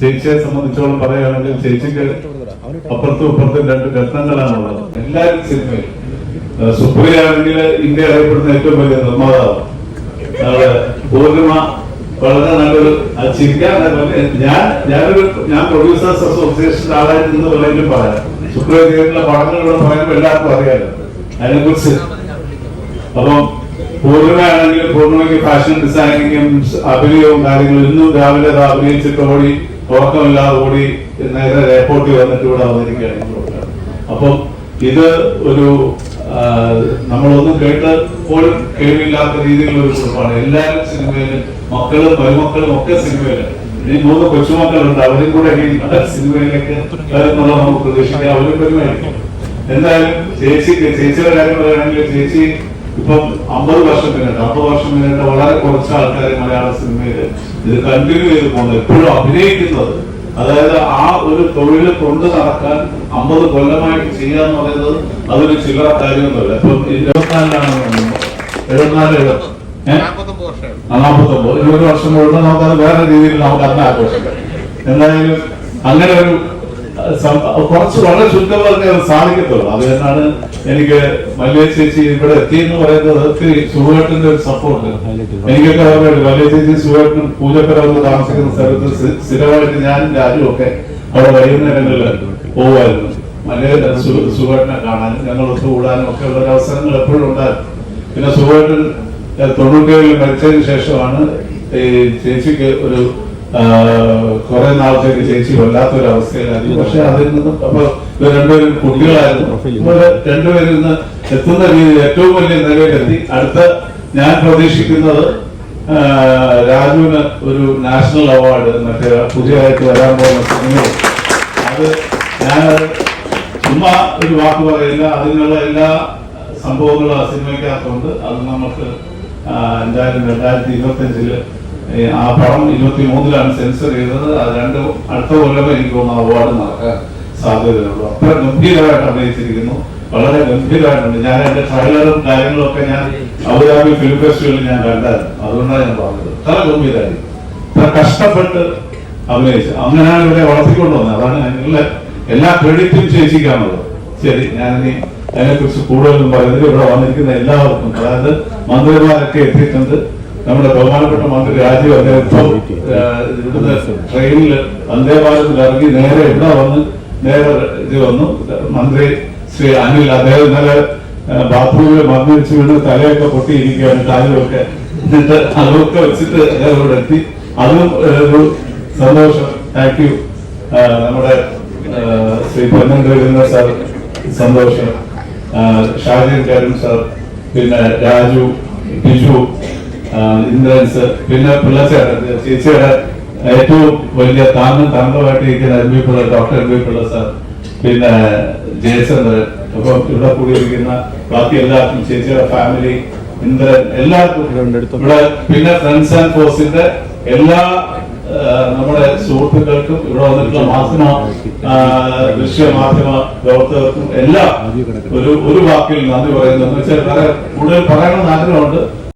ചേച്ചിയെ സംബന്ധിച്ചോളം പറയുകയാണെങ്കിൽ ചേച്ചിക്ക് അപ്പുറത്തും ഇപ്പുറത്തും രണ്ട് രത്നങ്ങളാണുള്ളത്. എല്ലാവരും സിനിമയിൽ. സുപ്രിയാണെങ്കിൽ ഇന്ത്യ അറിയപ്പെടുന്ന ഏറ്റവും വലിയ നിർമ്മാതാവ്. പൂർണിമ വളരെ നല്ലൊരു ചിരിക്കാൻ ഞാൻ ഞാനൊരു ഞാൻ പ്രൊഡ്യൂസേഴ്സ് അസോസിയേഷന്റെ ആളായിട്ട് നിന്ന് പറയുമ്പോൾ പറയാം. സുപ്രിയ ചെയ്തിട്ടുള്ള പടങ്ങളിലൂടെ പറയുമ്പോൾ എല്ലാവർക്കും അറിയാലോ. അതിനെ കുറിച്ച് അപ്പം പൂർണിമയാണെങ്കിൽ പൂർണിമയ്ക്ക് ഫാഷൻ ഡിസൈനിങ്ങും അഭിനയവും കാര്യങ്ങളും ഇന്നും രാവിലെ അഭിനയിച്ചിട്ട് ഓടി ഉറക്കമില്ലാതെ ഓടി നേരെ എയർപോർട്ടിൽ വന്നിട്ട് ഇവിടെ ഇങ്ങോട്ട്. അപ്പം ഇത് ഒരു നമ്മളൊന്നും കേട്ട് പോലും കേൾവില്ലാത്ത രീതിയിലുള്ള ഒരു കുറിപ്പാണ് എല്ലാവരും സിനിമയിലും മക്കളും മരുമക്കളും ഒക്കെ സിനിമയിലും ഇനി മൂന്ന് കൊച്ചുമക്കളുണ്ട്. അവരും കൂടെ സിനിമയിലേക്ക് വരുന്നുള്ള നമുക്ക് പ്രതീക്ഷിക്കാം. അവരും വരുമായിരിക്കും എന്തായാലും ചേച്ചിക്ക് ചേച്ചിയുടെ കാര്യം പറയുകയാണെങ്കിൽ ചേച്ചി ഇപ്പം അമ്പത് വർഷം പിന്നിട്ട് അമ്പത് വർഷം പിന്നിട്ട് വളരെ കുറച്ച് ആൾക്കാർ മലയാള സിനിമയിൽ ഇത് കണ്ടിന്യൂ ചെയ്ത് പോകുന്നത് എപ്പോഴും അഭിനയിക്കുന്നത് അതായത് ആ ഒരു തൊഴിൽ കൊണ്ട് നടക്കാൻ അമ്പത് കൊല്ലമായിട്ട് ചെയ്യാന്ന് പറയുന്നത് അതൊരു ചില്ലറ കാര്യമൊന്നുമല്ല. ഇപ്പം ഇരുപത്തിനാലിലാണ്. എഴുപത്തിനാല് എഴുപത്തി നാൽപ്പത്തൊമ്പത് ഇരുപത് വർഷം മുഴുവൻ നമുക്കത് വേറെ രീതിയിൽ നമുക്ക് അന്ന് ആഘോഷിക്കാം. എന്തായാലും അങ്ങനെ ഒരു കുറച്ച് വളരെ അത് സാധിക്കത്തുള്ളൂ. അത് തന്നെയാണ് എനിക്ക് മല്ലിയ ചേച്ചി ഇവിടെ എത്തി എന്ന് പറയുന്നത് ഒത്തിരി സുഖേട്ടന്റെ ഒരു സപ്പോർട്ട് എനിക്കൊക്കെ ഓർമ്മയുണ്ട് മല്ലിയ ചേച്ചി സുഖേട്ടനും പൂജപ്പുര വന്ന് താമസിക്കുന്ന സ്ഥലത്ത് സ്ഥി- സ്ഥിരമായിട്ട് ഞാനും രാജുവും ഒക്കെ അവിടെ വൈകുന്നേരങ്ങളിൽ പോകുമായിരുന്നു മല്ലിയ സുഖേട്ടനെ കാണാനും ഞങ്ങൾ ഒത്തുകൂടാനും ഒക്കെ ഉള്ള അവസരങ്ങൾ എപ്പോഴും ഉണ്ടായിരുന്നു പിന്നെ സുഖേട്ടൻ തൊണ്ണൂറ്റേഴിൽ മരിച്ചതിന് ശേഷമാണ് ഈ ചേച്ചിക്ക് ഒരു കുറെ നാളത്തേക്ക് ചേച്ചി വല്ലാത്തൊരു അവസ്ഥയിലായിരുന്നു പക്ഷെ അതിൽ നിന്നും അപ്പൊ രണ്ടുപേരും കുട്ടികളായിരുന്നു. രണ്ടുപേരിൽ നിന്ന് എത്തുന്ന രീതിയിൽ ഏറ്റവും വലിയ നിലയിലെത്തി. അടുത്ത ഞാൻ പ്രതീക്ഷിക്കുന്നത് രാജുവിന് ഒരു നാഷണൽ അവാർഡ് മറ്റേ പുതിയതായിട്ട് വരാൻ പോകുന്ന സിനിമയിൽ. അത് ഞാൻ ചുമ്മാ ഒരു വാക്ക് പറയില്ല. അതിനുള്ള എല്ലാ സംഭവങ്ങളും ആ സിനിമയ്ക്കകത്തുണ്ട്. അത് നമുക്ക് എന്തായാലും രണ്ടായിരത്തി ഇരുപത്തഞ്ചിൽ ആ പടം ഇരുപത്തി മൂന്നിലാണ് സെൻസർ ചെയ്തത്. അത് രണ്ട് അടുത്ത കൊല്ലം എനിക്ക് തോന്നുന്നു അവാർഡ് നടക്കാൻ. സാധ്യതയുള്ളൂ. അത്ര ഗംഭീരമായിട്ട് അഭിനയിച്ചിരിക്കുന്നു. വളരെ ഗംഭീരമായിട്ടുണ്ട്. ഞാൻ എന്റെ ട്രailer-ഉം കാര്യങ്ങളും ഒക്കെ ഞാൻ അബുദാബി ഫിലിം ഫെസ്റ്റിവലിൽ ഞാൻ കണ്ടായിരുന്നു. അതുകൊണ്ടാണ് ഞാൻ പറഞ്ഞത്. അത്ര ഗംഭീരമായി ഇത്ര കഷ്ടപ്പെട്ട് അഭിനയിച്ചു. അങ്ങനെയാണ് ഇവിടെ വളർത്തിക്കൊണ്ടു വന്നത് അതാണ് ഞങ്ങളുടെ എല്ലാ ക്രെഡിറ്റും ചേച്ചിക്കാണുള്ളത്. ശരി ഞാനിനി അതിനെക്കുറിച്ച് കൂടുതലൊന്നും പറയുന്നത് ഇവിടെ വന്നിരിക്കുന്ന എല്ലാവർക്കും അതായത് മന്ത്രിമാരൊക്കെ എത്തിയിട്ടുണ്ട്. നമ്മുടെ ബഹുമാനപ്പെട്ട മന്ത്രി രാജീവ് അദ്ദേഹം ഇവിടുന്ന് ട്രെയിനിൽ വന്ദേ ഭാരത് ഇറങ്ങി നേരെ ഇവിടെ വന്ന് നേരെ ഇത് വന്നു. മന്ത്രി ശ്രീ അനിൽ അദ്ദേഹം ഇന്നലെ ബാത്റൂമിൽ മർദ്ദിച്ച് വീണ് തലയൊക്കെ പൊട്ടിയിരിക്കുകയാണ്. കാലിലൊക്കെ എന്നിട്ട് അതൊക്കെ വെച്ചിട്ട് അദ്ദേഹം ഇവിടെ എത്തി. അതും ഒരു സന്തോഷം. താങ്ക് യു നമ്മുടെ ശ്രീ പൊന്നൻ സാർ സന്തോഷം. ഷാജിൻ കരുൺ സാർ പിന്നെ രാജു ബിജു ഇന്ദ്രൻസ് പിന്നെ പിള്ളച്ചേട്ടൻ ചേച്ചിയുടെ ഏറ്റവും വലിയ താങ്ങും താങ്കളുമായിട്ട് ഇരിക്കുന്ന M B Pillai doctor M B Pillai sir പിന്നെ ജയചന്ദ്രൻ അപ്പം ഇവിടെ കൂടിയിരിക്കുന്ന ബാക്കി എല്ലാവർക്കും ചേച്ചിയുടെ ഫാമിലി ഇന്ദ്രൻ എല്ലാവർക്കും ഇവിടെ പിന്നെ ഫ്രണ്ട്സ് ആൻഡ് ഫോഴ്സിന്റെ എല്ലാ നമ്മുടെ സുഹൃത്തുക്കൾക്കും ഇവിടെ വന്നിട്ടുള്ള മാധ്യമ ദൃശ്യ മാധ്യമ പ്രവർത്തകർക്കും എല്ലാം ഒരു ഒരു വാക്കിൽ നന്ദി പറയുന്നു. എന്ന് വെച്ചാൽ കൂടുതൽ പറയണമെന്ന് ആഗ്രഹമുണ്ട്.